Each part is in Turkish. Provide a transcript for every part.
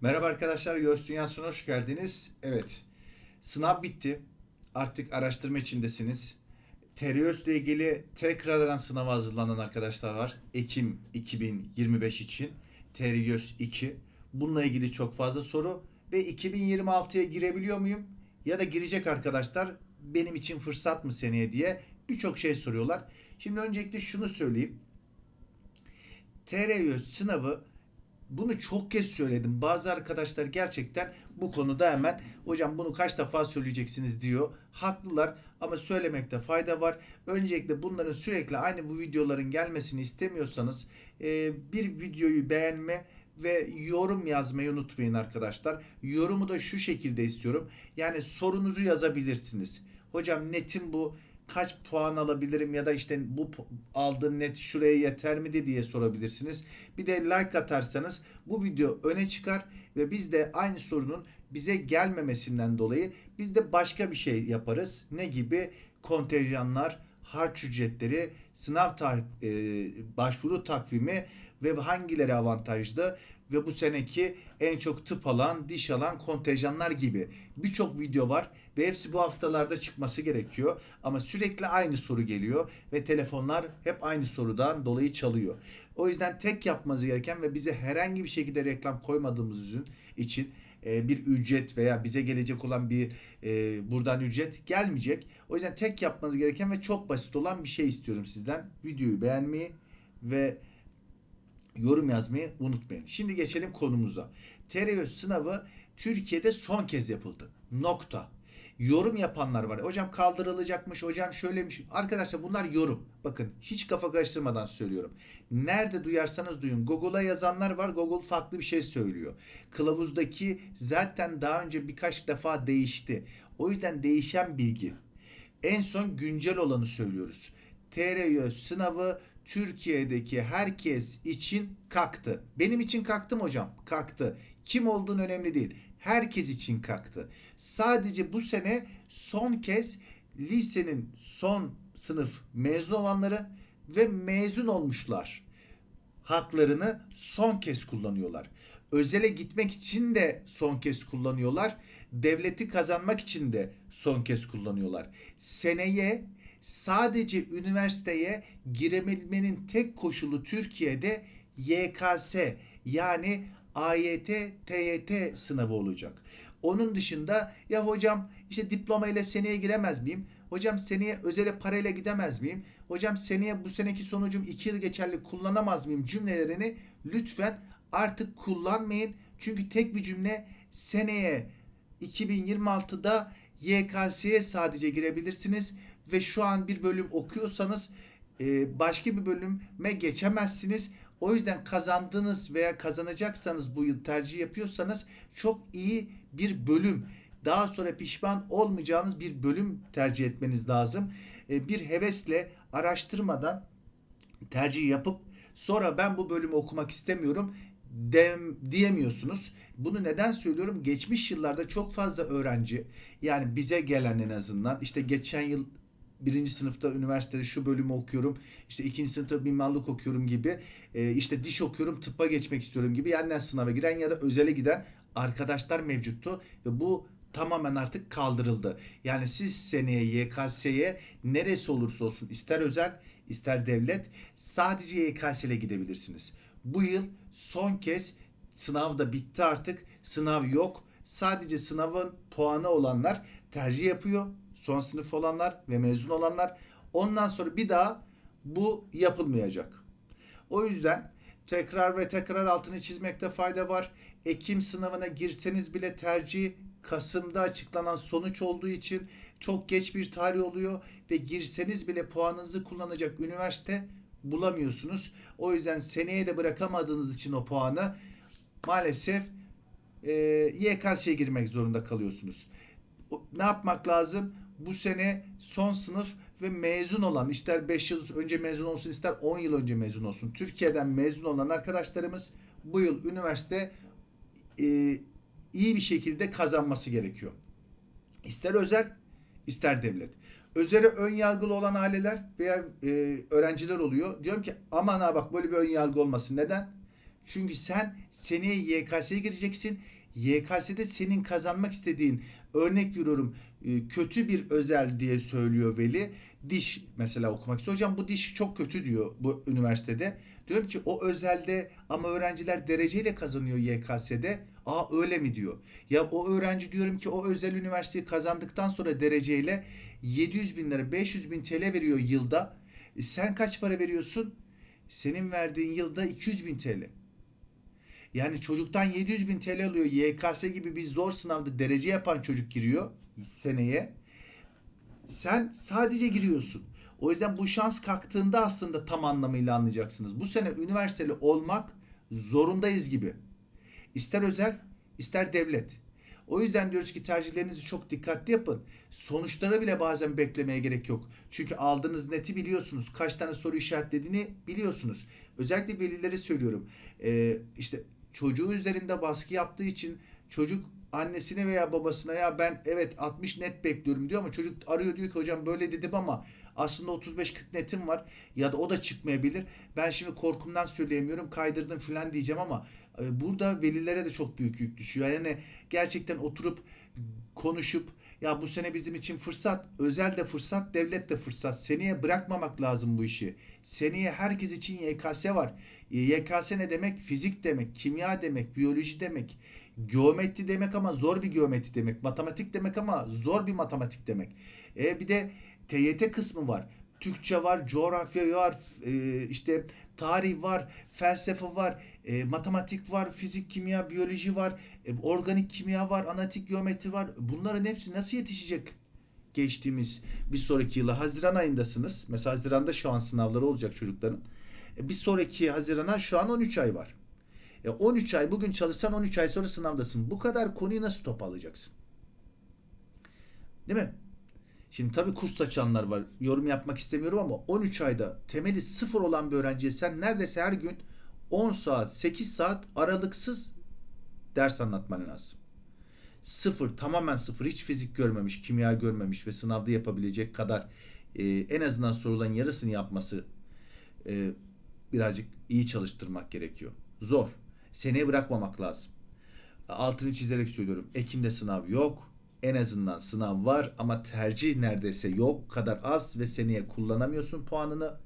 Merhaba arkadaşlar, Göğüs Dünyası'na hoş geldiniz. Evet, sınav bitti. Artık araştırma içindesiniz. Terios ile ilgili tekrardan sınava hazırlanan arkadaşlar var. Ekim 2025 için. Terios 2. Bununla ilgili çok fazla soru. Ve 2026'ya girebiliyor muyum? Ya da girecek arkadaşlar benim için fırsat mı seneye diye birçok şey soruyorlar. Şimdi öncelikle şunu söyleyeyim. TRYÖ sınavı bunu çok kez söyledim. Bazı arkadaşlar gerçekten bu konuda hemen hocam bunu kaç defa söyleyeceksiniz diyor. Haklılar ama söylemekte fayda var. Öncelikle bunların sürekli aynı bu videoların gelmesini istemiyorsanız bir videoyu beğenme ve yorum yazmayı unutmayın arkadaşlar. Yorumu da şu şekilde istiyorum. Yani sorunuzu yazabilirsiniz. Hocam netim bu kaç puan alabilirim ya da işte bu aldığım net şuraya yeter mi diye sorabilirsiniz. Bir de like atarsanız bu video öne çıkar ve biz de aynı sorunun bize gelmemesinden dolayı biz de başka bir şey yaparız. Ne gibi? Kontenjanlar, harç ücretleri, sınav tar- e, başvuru takvimi ve hangileri avantajlı ve bu seneki en çok tıp alan, diş alan kontenjanlar gibi birçok video var ve hepsi bu haftalarda çıkması gerekiyor. Ama sürekli aynı soru geliyor ve telefonlar hep aynı sorudan dolayı çalıyor. O yüzden tek yapmanız gereken ve bize herhangi bir şekilde reklam koymadığımız için e, bir ücret veya bize gelecek olan bir e, buradan ücret gelmeyecek. O yüzden tek yapmanız gereken ve çok basit olan bir şey istiyorum sizden. Videoyu beğenmeyi ve yorum yazmayı unutmayın. Şimdi geçelim konumuza. TRÖ sınavı Türkiye'de son kez yapıldı. Nokta. Yorum yapanlar var. Hocam kaldırılacakmış, hocam şöylemiş. Arkadaşlar bunlar yorum. Bakın hiç kafa karıştırmadan söylüyorum. Nerede duyarsanız duyun. Google'a yazanlar var. Google farklı bir şey söylüyor. Kılavuzdaki zaten daha önce birkaç defa değişti. O yüzden değişen bilgi. En son güncel olanı söylüyoruz. TRY sınavı Türkiye'deki herkes için kalktı. Benim için kalktı mı hocam? Kalktı. Kim olduğun önemli değil. Herkes için kalktı. Sadece bu sene son kez lisenin son sınıf mezun olanları ve mezun olmuşlar haklarını son kez kullanıyorlar. Özele gitmek için de son kez kullanıyorlar. Devleti kazanmak için de son kez kullanıyorlar. Seneye sadece üniversiteye girebilmenin tek koşulu Türkiye'de YKS yani AYT TYT sınavı olacak. Onun dışında ya hocam işte diploma ile seneye giremez miyim? Hocam seneye özele parayla gidemez miyim? Hocam seneye bu seneki sonucum 2 yıl geçerli kullanamaz mıyım cümlelerini lütfen artık kullanmayın. Çünkü tek bir cümle seneye 2026'da YKS'ye sadece girebilirsiniz ve şu an bir bölüm okuyorsanız e, başka bir bölüme geçemezsiniz. O yüzden kazandınız veya kazanacaksanız bu yıl tercih yapıyorsanız çok iyi bir bölüm daha sonra pişman olmayacağınız bir bölüm tercih etmeniz lazım. E, Bir hevesle araştırmadan tercih yapıp sonra ben bu bölümü okumak istemiyorum dem, diyemiyorsunuz. Bunu neden söylüyorum? Geçmiş yıllarda çok fazla öğrenci yani bize gelen en azından işte geçen yıl birinci sınıfta üniversitede şu bölümü okuyorum. işte ikinci sınıfta mimarlık okuyorum gibi. e, işte diş okuyorum tıbba geçmek istiyorum gibi. Yeniden sınava giren ya da özele giden arkadaşlar mevcuttu. Ve bu tamamen artık kaldırıldı. Yani siz seneye YKS'ye neresi olursa olsun ister özel ister devlet sadece YKS ile gidebilirsiniz. Bu yıl son kez sınav da bitti artık. Sınav yok. Sadece sınavın puanı olanlar tercih yapıyor. Son sınıf olanlar ve mezun olanlar. Ondan sonra bir daha bu yapılmayacak. O yüzden tekrar ve tekrar altını çizmekte fayda var. Ekim sınavına girseniz bile tercih Kasım'da açıklanan sonuç olduğu için çok geç bir tarih oluyor ve girseniz bile puanınızı kullanacak üniversite bulamıyorsunuz. O yüzden seneye de bırakamadığınız için o puanı maalesef e, YKS'ye girmek zorunda kalıyorsunuz. Ne yapmak lazım? Bu sene son sınıf ve mezun olan ister 5 yıl önce mezun olsun ister 10 yıl önce mezun olsun. Türkiye'den mezun olan arkadaşlarımız bu yıl üniversite e, iyi bir şekilde kazanması gerekiyor. İster özel ister devlet. Özele ön yargılı olan aileler veya e, öğrenciler oluyor. Diyorum ki aman ha bak böyle bir ön yargı olmasın. Neden? Çünkü sen seneye YKS'ye gireceksin. YKS'de senin kazanmak istediğin örnek veriyorum e, kötü bir özel diye söylüyor veli. Diş mesela okumak istiyor. Hocam bu diş çok kötü diyor bu üniversitede. Diyorum ki o özelde ama öğrenciler dereceyle kazanıyor YKS'de. Aa öyle mi diyor. Ya o öğrenci diyorum ki o özel üniversiteyi kazandıktan sonra dereceyle 700 bin lira 500 bin TL veriyor yılda. E sen kaç para veriyorsun? Senin verdiğin yılda 200 bin TL. Yani çocuktan 700 bin TL alıyor. YKS gibi bir zor sınavda derece yapan çocuk giriyor seneye. Sen sadece giriyorsun. O yüzden bu şans kalktığında aslında tam anlamıyla anlayacaksınız. Bu sene üniversiteli olmak zorundayız gibi. İster özel, ister devlet. O yüzden diyoruz ki tercihlerinizi çok dikkatli yapın. Sonuçlara bile bazen beklemeye gerek yok. Çünkü aldığınız neti biliyorsunuz. Kaç tane soru işaretlediğini biliyorsunuz. Özellikle velilere söylüyorum. Ee, işte çocuğu üzerinde baskı yaptığı için çocuk annesine veya babasına ya ben evet 60 net bekliyorum diyor ama çocuk arıyor diyor ki hocam böyle dedim ama aslında 35-40 netim var ya da o da çıkmayabilir. Ben şimdi korkumdan söyleyemiyorum kaydırdım falan diyeceğim ama e, burada velilere de çok büyük yük düşüyor. Yani gerçekten oturup konuşup ya bu sene bizim için fırsat, özel de fırsat, devlet de fırsat. Seneye bırakmamak lazım bu işi. Seneye herkes için YKS var. E, YKS ne demek? Fizik demek, kimya demek, biyoloji demek, geometri demek ama zor bir geometri demek, matematik demek ama zor bir matematik demek. E, bir de TYT kısmı var. Türkçe var, coğrafya var, e, işte tarih var, felsefe var, e, matematik var, fizik, kimya, biyoloji var, e, organik kimya var, analitik geometri var. Bunların hepsi nasıl yetişecek? Geçtiğimiz bir sonraki yıla Haziran ayındasınız. Mesela Haziran'da şu an sınavları olacak çocukların. E, bir sonraki Haziran'a şu an 13 ay var. E, 13 ay bugün çalışsan 13 ay sonra sınavdasın. Bu kadar konuyu nasıl toparlayacaksın? Değil mi? Şimdi tabii kurs açanlar var. Yorum yapmak istemiyorum ama 13 ayda temeli sıfır olan bir öğrenciye sen neredeyse her gün 10 saat, 8 saat aralıksız ders anlatman lazım. Sıfır, tamamen sıfır. Hiç fizik görmemiş, kimya görmemiş ve sınavda yapabilecek kadar e, en azından soruların yarısını yapması e, birazcık iyi çalıştırmak gerekiyor. Zor. Seneye bırakmamak lazım. Altını çizerek söylüyorum. Ekim'de sınav yok en azından sınav var ama tercih neredeyse yok kadar az ve seneye kullanamıyorsun puanını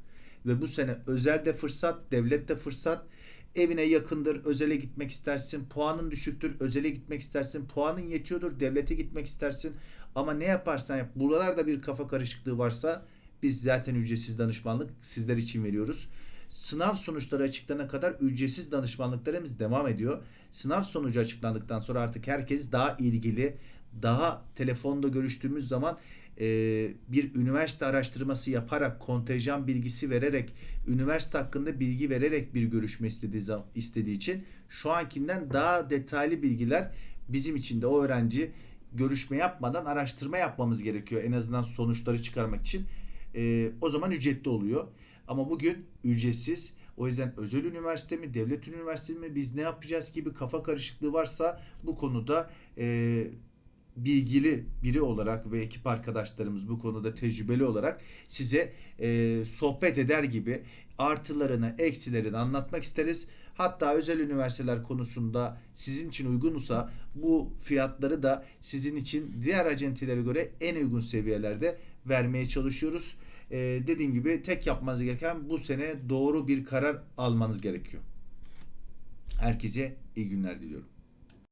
ve bu sene özelde fırsat, devlette fırsat evine yakındır, özele gitmek istersin, puanın düşüktür, özele gitmek istersin, puanın yetiyordur, devlete gitmek istersin ama ne yaparsan yap, buralarda bir kafa karışıklığı varsa biz zaten ücretsiz danışmanlık sizler için veriyoruz. Sınav sonuçları açıklanana kadar ücretsiz danışmanlıklarımız devam ediyor. Sınav sonucu açıklandıktan sonra artık herkes daha ilgili, daha telefonda görüştüğümüz zaman e, bir üniversite araştırması yaparak kontenjan bilgisi vererek üniversite hakkında bilgi vererek bir görüşme istediği istediği için şu ankinden daha detaylı bilgiler bizim için de o öğrenci görüşme yapmadan araştırma yapmamız gerekiyor. En azından sonuçları çıkarmak için. E, o zaman ücretli oluyor. Ama bugün ücretsiz. O yüzden özel üniversite mi, devlet üniversitesi mi, biz ne yapacağız gibi kafa karışıklığı varsa bu konuda e, bilgili biri olarak ve ekip arkadaşlarımız bu konuda tecrübeli olarak size e, sohbet eder gibi artılarını, eksilerini anlatmak isteriz. Hatta özel üniversiteler konusunda sizin için uygunsa bu fiyatları da sizin için diğer acentelere göre en uygun seviyelerde vermeye çalışıyoruz. Ee, dediğim gibi tek yapmanız gereken bu sene doğru bir karar almanız gerekiyor. Herkese iyi günler diliyorum.